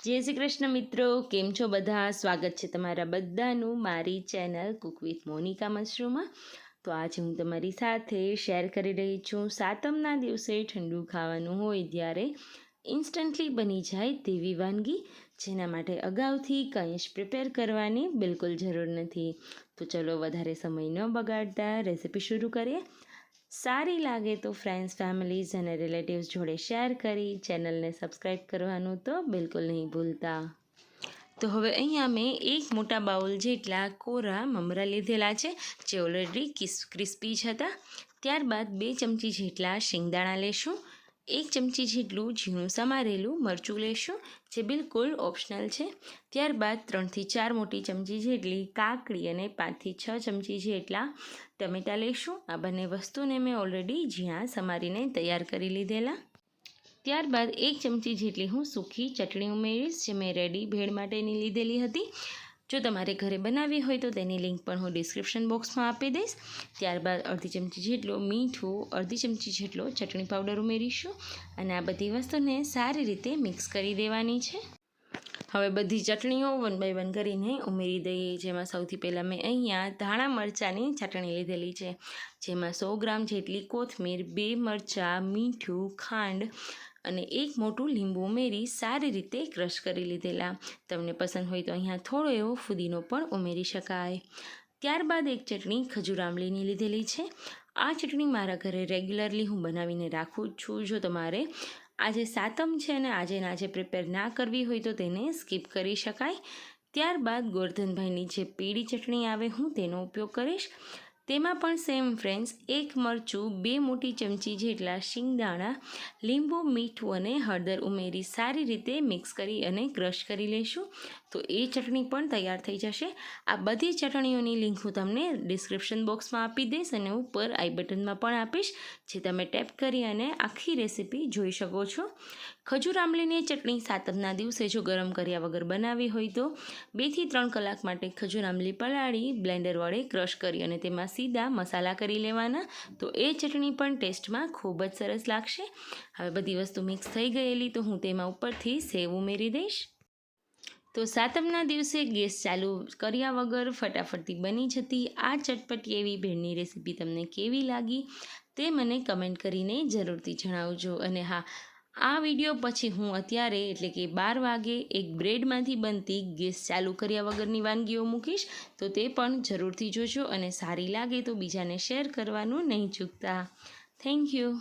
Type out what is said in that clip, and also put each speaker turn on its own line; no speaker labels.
જય શ્રી કૃષ્ણ મિત્રો, કેમ છો બધા? સ્વાગત છે તમારા બધાનું મારી ચેનલ કુક વિથ મોનિકા મશરૂમમાં તો આજે હું તમારી સાથે શેર કરી રહી છું, સાતમના દિવસે ઠંડુ ખાવાનું હોય ત્યારે ઇન્સ્ટન્ટલી બની જાય તેવી વાનગી, જેના માટે અગાઉથી કંઈ જ પ્રિપેર કરવાની બિલકુલ જરૂર નથી. તો ચલો વધારે સમય ન બગાડતા રેસિપી શરૂ કરીએ. સારી લાગે તો ફ્રેન્ડ્સ ફેમિલીઝ અને રિલેટિવ્સ જોડે શેર કરી ચેનલને સબસ્ક્રાઈબ કરવાનું તો બિલકુલ નહીં ભૂલતા. તો હવે અહીંયા મેં એક મોટા બાઉલ જેટલા કોરા મમરા લીધેલા છે, જે ઓલરેડી ક્રિસ્પી જ હતા. ત્યારબાદ બે ચમચી જેટલા શિંગદાણા લેશું. એક ચમચી જેટલું ઝીણું સમારેલું મરચું લેશું, જે બિલકુલ ઓપ્શનલ છે. ત્યારબાદ ત્રણથી ચાર મોટી ચમચી જેટલી કાકડી અને પાંચથી છ ચમચી જેટલા ટમેટાં લઈશું આ બંને વસ્તુને મેં ઓલરેડી ઝીણા સમારીને તૈયાર કરી લીધેલા. ત્યારબાદ એક ચમચી જેટલી હું સૂકી ચટણી ઉમેરીશ, જે મેં રેડી ભેળ માટેની લીધેલી હતી. જો તમારે ઘરે બનાવવી હોય તો તેની લિંક પણ હું ડિસ્ક્રિપ્શન બોક્સમાં આપી દઈશ. ત્યારબાદ અડધી ચમચી જેટલો મીઠું, અડધી ચમચી જેટલો ચટણી પાવડર ઉમેરીશું અને આ બધી વસ્તુને સારી રીતે મિક્સ કરી દેવાની છે. હવે બધી ચટણીઓ વન બાય વન કરીને ઉમેરી દઈએ. જેમાં સૌથી પહેલાં મેં અહીંયા ધાણા મરચાંની ચટણી લીધેલી છે. જેમાં સો ગ્રામ જેટલી કોથમીર, બે મરચાં, મીઠું, ખાંડ અને એક મોટું લીંબુ ઉમેરી સારી રીતે ક્રશ કરી લીધેલા. તમને પસંદ હોય તો અહીંયા થોડો એવો ફુદીનો પણ ઉમેરી શકાય. ત્યારબાદ એક ચટણી ખજૂર આંબલીની લીધેલી છે. આ ચટણી મારા ઘરે રેગ્યુલરલી હું બનાવીને રાખું છું. જો તમારે આજે સાતમ છે અને આજે આજે પ્રિપેર ના કરવી હોય તો તેને સ્કીપ કરી શકાય. ત્યારબાદ ગોરધનભાઈની જે પીળી ચટણી આવે હું તેનો ઉપયોગ કરીશ. તેમાં પણ સેમ ફ્રેન્ડ્સ એક મરચું, બે મોટી ચમચી જેટલા શિંગદાણા, લીંબુ, મીઠું અને હળદર ઉમેરી સારી રીતે મિક્સ કરી અને ક્રશ કરી લઈશું તો એ ચટણી પણ તૈયાર થઈ જશે. આ બધી ચટણીઓની લિંક હું તમને ડિસ્ક્રિપ્શન બોક્સમાં આપી દઈશ અને ઉપર આઈ બટનમાં પણ આપીશ, જે તમે ટેપ કરી અને આખી રેસીપી જોઈ શકો છો. ખજૂર આંબલીની ચટણી સાતમના દિવસે જો ગરમ કર્યા વગર બનાવી હોય તો બેથી ત્રણ કલાક માટે ખજૂર આંબલી પલાળી બ્લેન્ડર વડે ક્રશ કરી અને તેમાં સીધા મસાલા કરી લેવાના. તો એ ચટણી પણ ટેસ્ટમાં ખૂબ જ સરસ લાગશે. હવે બધી વસ્તુ મિક્સ થઈ ગયેલી તો હું તેમાં ઉપરથી સેવ ઉમેરી દઈશ. તો સાતમના દિવસે ગેસ ચાલુ કર્યા વગર ફટાફટથી બની જતી આ ચટપટી એવી ભેળની રેસીપી તમને કેવી લાગી તે મને કમેન્ટ કરીને જરૂરથી જણાવજો. અને હા આ વીડિયો પછી હું અત્યારે એટલે કે બાર વાગે એક બ્રેડમાંથી બનતી ગેસ ચાલુ કર્યા વગરની વાનગીઓ મૂકીશ. તો તે પણ જરૂરથી જોજો અને સારી લાગે તો બીજાને શેર કરવાનું નહીં ચૂકતા. Thank you.